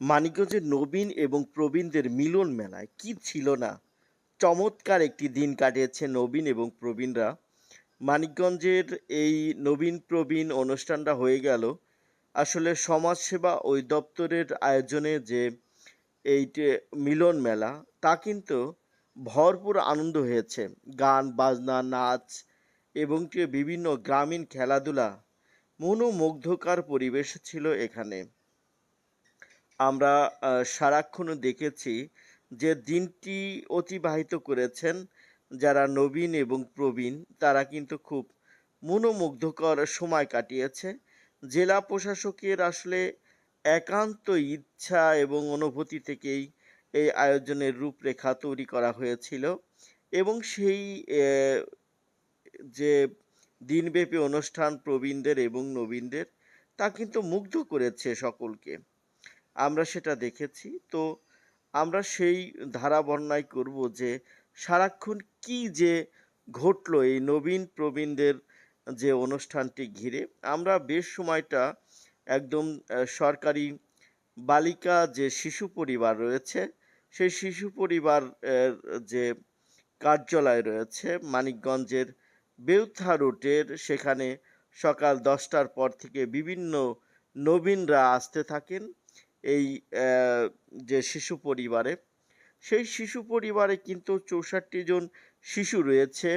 মানিকগঞ্জের নবীন এবং প্রবীণদের মিলন মেলায় কি ছিল না? চমৎকার একটি দিন কাটিয়েছে নবীন এবং প্রবীণরা। মানিকগঞ্জের এই নবীন প্রবীণ অনুষ্ঠানটা হয়ে গেল। আসলে সমাজসেবা ওই দপ্তরের আয়োজনে যে এই মিলন মেলা, তা কিন্তু ভরপুর আনন্দ হয়েছে। গান, বাজনা, নাচ এবং বিভিন্ন গ্রামীণ খেলাধুলা, মনোমুগ্ধকর পরিবেশ ছিল এখানে। আমরা সারাক্ষণ দেখেছি যে দিনটি অতিবাহিত করেছেন যারা নবীন এবং প্রবীণ, তারা কিন্তু খুব মনোমুগ্ধকর সময় কাটিয়েছে। জেলা প্রশাসকের আসলে একান্ত ইচ্ছা এবং অনুভূতি থেকেই এই আয়োজনের রূপরেখা তৈরি করা হয়েছিল এবং সেই যে দিনব্যাপী অনুষ্ঠান প্রবীণদের এবং নবীনদের, তা কিন্তু মুগ্ধ করেছে সকলকে। আমরা সেটা দেখেছি। তো আমরা সেই ধারা বর্ণায় করব যে সারাক্ষণ কি যে ঘটলো এই নবীন প্রবীণদের যে অনুষ্ঠানটি ঘিরে। আমরা বেশ সময়টা একদম সরকারি বালিকা যে শিশু পরিবার রয়েছে, সেই শিশু পরিবার যে কার্যালয় রয়েছে মানিকগঞ্জের বেউথা রুটের সেখানে সকাল দশটার পর থেকে বিভিন্ন নবীনরা আসতে থাকেন। এই যে শিশু পরিবারে, সেই শিশু পরিবারে কিন্তু চৌষট্টি জন শিশু রয়েছে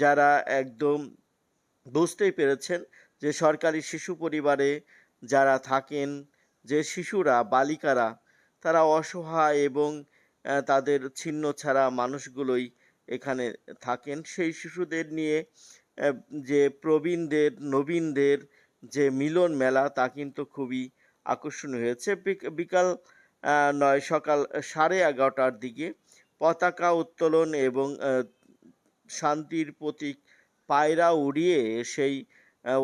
যারা একদম বুঝতেই পেরেছেন যে সরকারি শিশু পরিবারে যারা থাকেন, যে শিশুরা, বালিকারা, তারা অসহায় এবং তাদের ছিন্ন ছাড়া মানুষগুলোই এখানে থাকেন। সেই শিশুদের নিয়ে যে প্রবীণদের, নবীনদের যে মিলন মেলা তা কিন্তু খুবই আকর্ষণীয় হয়েছে। বিক- বিকাল নয়, সকাল সাড়ে এগারোটার দিকে পতাকা উত্তোলন এবং শান্তির প্রতীক পায়রা উড়িয়ে সেই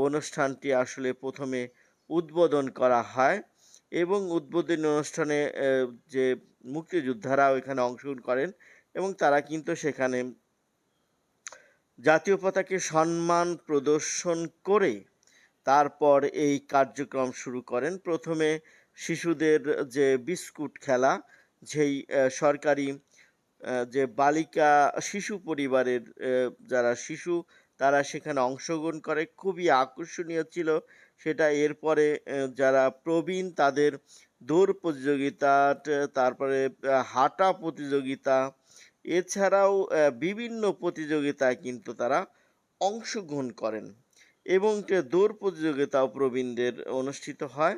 অনুষ্ঠানটি আসলে প্রথমে উদ্বোধন করা হয় এবং উদ্বোধনী অনুষ্ঠানে যে মুক্তিযোদ্ধারা এখানে অংশগ্রহণ করেন এবং তারা কিন্তু সেখানে জাতীয় পতাকে সম্মান প্রদর্শন করে তারপর এই কার্যক্রম শুরু করেন। প্রথমে শিশুদের যে বিস্কুট খেলা, যেই সরকারি যে বালিকা শিশু পরিবারের যারা শিশু, তারা সেখানে অংশগ্রহণ করে। খুবই আকর্ষণীয় ছিল সেটা। এরপরে যারা প্রবীণ, তাদের দৌড় প্রতিযোগিতা তারপরে হাঁটা প্রতিযোগিতা। এছাড়াও বিভিন্ন প্রতিযোগিতায় কিন্তু তারা অংশগ্রহণ করেন। এবং দৌড় প্রতিযোগিতাও প্রবীণদের অনুষ্ঠিত হয়,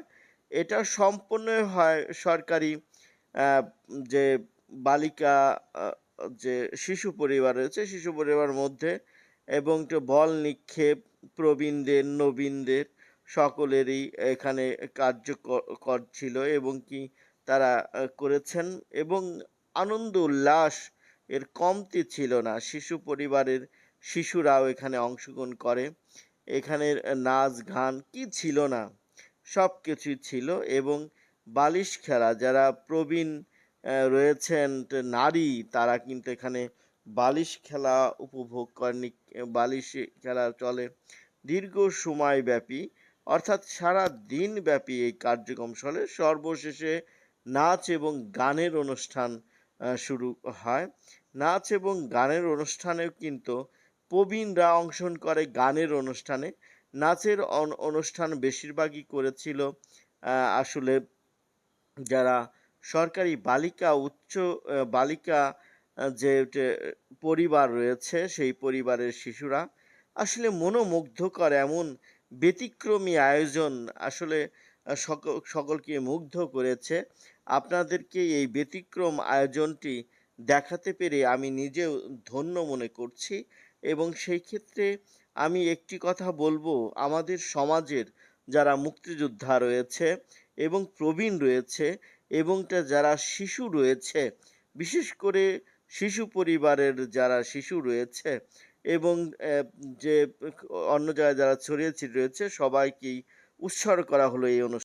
এটা সম্পূর্ণ হয় সরকারি যে বালিকা যে শিশু পরিবার রয়েছে, শিশু পরিবারের মধ্যে এবং বল নিক্ষেপ প্রবীণদের, নবীনদের সকলেরই এখানে কার্যকর ছিল এবং কি তারা করেছেন এবং আনন্দ, উল্লাস এর কমতি ছিল না। শিশু পরিবারের শিশুরাও এখানে অংশগ্রহণ করে। এখানের নাচ গান কি ছিল না? সব কিছুই ছিল এবং বালিশ খেলা, যারা প্রবীণ রয়েছেন নারী, তারা কিন্তু এখানে বালিশ খেলা উপভোগ করেন, বালিশ খেলা চলে। দীর্ঘ সময় ব্যাপী অর্থাৎ সারা দিন ব্যাপী এই কার্যক্রম চলে। সর্বশেষে নাচ এবং গানের অনুষ্ঠান শুরু হয়। নাচ এবং গানের অনুষ্ঠানেও কিন্তু প্রবীণরা অংশগ্রহণ করে গানের অনুষ্ঠানে। নাচের অন- অনুষ্ঠান বেশিরভাগই করেছিল আসলে যারা সরকারি বালিকা, উচ্চ বালিকা যে পরিবার রয়েছে, সেই পরিবারের শিশুরা আসলে মনোমুগ্ধকর এমন ব্যতিক্রমী আয়োজন আসলে সকলকে মুগ্ধ করেছে। আপনাদেরকে এই ব্যতিক্রম আয়োজনটি দেখাতে পেরে আমি নিজেও ধন্য মনে করছি। এবং সেই ক্ষেত্রে আমি একটি কথা বলব, আমাদের সমাজের যারা মুক্তিযোদ্ধা রয়েছে এবং প্রবীণ রয়েছে এবং যারা শিশু রয়েছে, বিশেষ করে শিশু পরিবারের যারা শিশু রয়েছে এবং যে, অন্য জায়গায় যারা ছড়িয়ে ছিটিয়ে রয়েছে সবাইকেই উৎসর্গ করা হলো এই অনুষ্ঠান